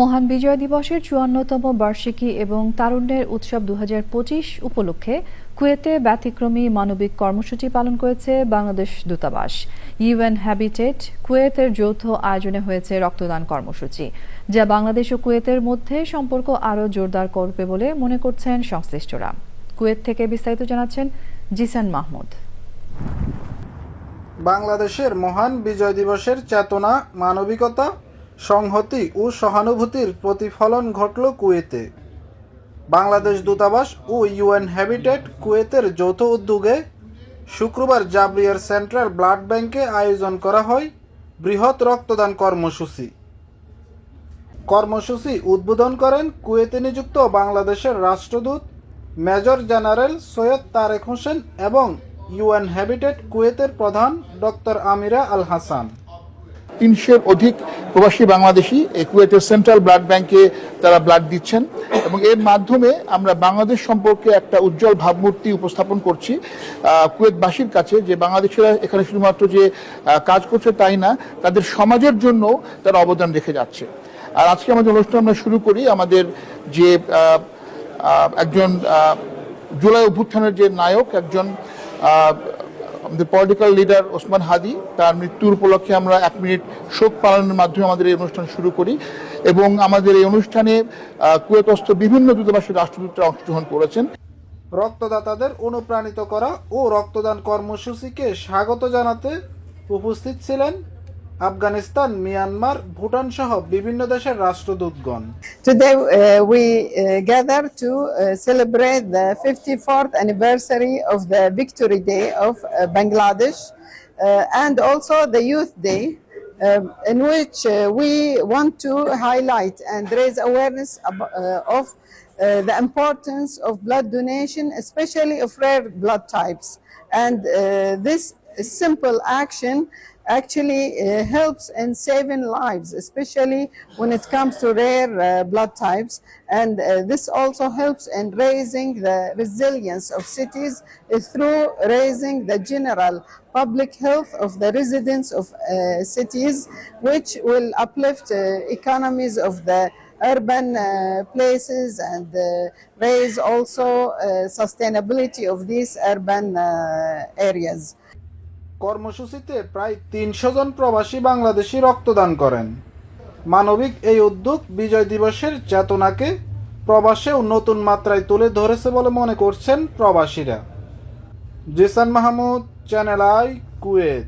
মহান বিজয় দিবসের চুয়ান্নতম বার্ষিকী এবং তারুণ্যের উৎসব দু উপলক্ষে কুয়েতে ব্যতিক্রমী মানবিক কর্মসূচি পালন করেছে বাংলাদেশ দূতাবাস। ইউএন হ্যাবিটেট কুয়েতের যৌথ আয়োজনে হয়েছে রক্তদান কর্মসূচি, যা বাংলাদেশ ও কুয়েতের মধ্যে সম্পর্ক আরও জোরদার করবে বলে মনে করছেন সংশ্লিষ্টরা। কুয়েত থেকে বিস্তারিত জানাচ্ছেন জিসান মাহমুদ। বাংলাদেশের মহান বিজয় দিবসের চেতনা, মানবিকতা সংহতি ও সহানুভূতির প্রতিফলন ঘটল কুয়েতে। বাংলাদেশ দূতাবাস ও ইউএন হ্যাবিটেট কুয়েতের যৌথ উদ্যোগে শুক্রবার জাবরিয়ার সেন্ট্রাল ব্লাড ব্যাংকে আয়োজন করা হয় বৃহৎ রক্তদান কর্মসূচি। কর্মসূচি উদ্বোধন করেন কুয়েতে নিযুক্ত বাংলাদেশের রাষ্ট্রদূত মেজর জেনারেল সৈয়দ তারেক হোসেন এবং ইউএন হ্যাবিটেট কুয়েতের প্রধান ডক্টর আমিরা আল হাসান। তিনশের অধিক প্রবাসী বাংলাদেশি এই কুয়েতের সেন্ট্রাল ব্লাড ব্যাংকে তারা ব্লাড দিচ্ছেন এবং এর মাধ্যমে আমরা বাংলাদেশ সম্পর্কে একটা উজ্জ্বল ভাবমূর্তি উপস্থাপন করছি কুয়েতবাসীর কাছে যে বাংলাদেশিরা এখানে শুধুমাত্র যে কাজ করছে তাই না, তাদের সমাজের জন্য তারা অবদান রেখে যাচ্ছে। আর আজকে আমাদের অনুষ্ঠান আমরা শুরু করি আমাদের যে একজন জুলাই অভ্যুত্থানের যে নায়ক, একজন আমাদের পলিটিক্যাল লিডার ওসমান হাদি, তার মৃত্যুর উপলক্ষে আমরা এক মিনিট শোক পালনের মাধ্যমে আমাদের এই অনুষ্ঠান শুরু করি এবং আমাদের এই অনুষ্ঠানে কুয়েতস্থ বিভিন্ন দূতাবাসের রাষ্ট্রদূতরা অংশগ্রহণ করেছেন। রক্তদাতাদের অনুপ্রাণিত করা ও রক্তদান কর্মসূচিকে স্বাগত জানাতে উপস্থিত ছিলেন আফগানিস্তান মিয়ানমার ভুটান সহ বিভিন্ন দেশের রাষ্ট্রদূতগণ Today uh, we uh, gather to uh, celebrate the 54th anniversary of the Victory Day of uh, Bangladesh uh, and also the Youth Day, um, in which uh, we want to highlight and raise awareness ab- uh, of uh, the importance of blood donation, especially of rare blood types. And uh, this simple action actually uh, helps in saving lives, especially when it comes to rare uh, blood types. And uh, this also helps in raising the resilience of cities uh, through raising the general public health of the residents of uh, cities, which will uplift uh, economies of the urban uh, places and uh, raise also uh, sustainability of these urban areas. কর্মসূচিতে প্রায় তিনশো জন প্রবাসী বাংলাদেশি রক্তদান করেন। মানবিক এই উদ্যোগ বিজয় দিবসের চেতনাকে প্রবাসেও নতুন মাত্রায় তুলে ধরেছে বলে মনে করছেন প্রবাসীরা। Jisan Mahmud, channel I, Kuwait.